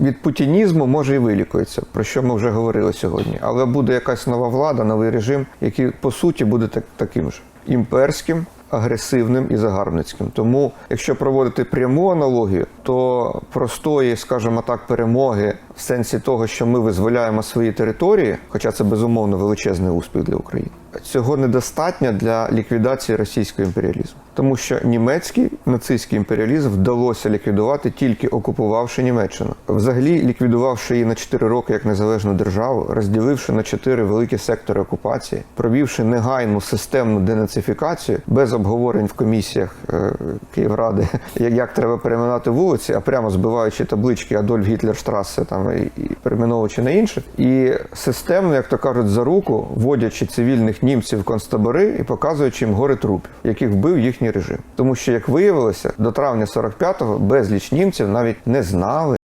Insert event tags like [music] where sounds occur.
від путінізму може і вилікується, про що ми вже говорили сьогодні. Але буде якась нова влада, новий режим, який по суті буде так, таким же імперським, агресивним і загарбницьким. Тому, якщо проводити пряму аналогію, то простої, скажімо так, перемоги в сенсі того, що ми визволяємо свої території, хоча це безумовно величезний успіх для України. Цього недостатньо для ліквідації російського імперіалізму, тому що німецький нацистський імперіалізм вдалося ліквідувати тільки окупувавши Німеччину, взагалі ліквідувавши її на 4 роки як незалежну державу, розділивши на 4 великі сектори окупації, провівши негайну системну денацифікацію без обговорень в комісіях е, Київради, [laughs] як, треба перейменувати вулиці, а прямо збиваючи таблички Адольф Гітлер Штрасе там і, і перейменовуючи на інших, і системно, як то кажуть, за руку вводячи цивільних німців в концтабори і показуючи їм гори трупів, яких вбив їхній режим. Тому що, як виявилося, до травня 45-го безліч німців навіть не знали.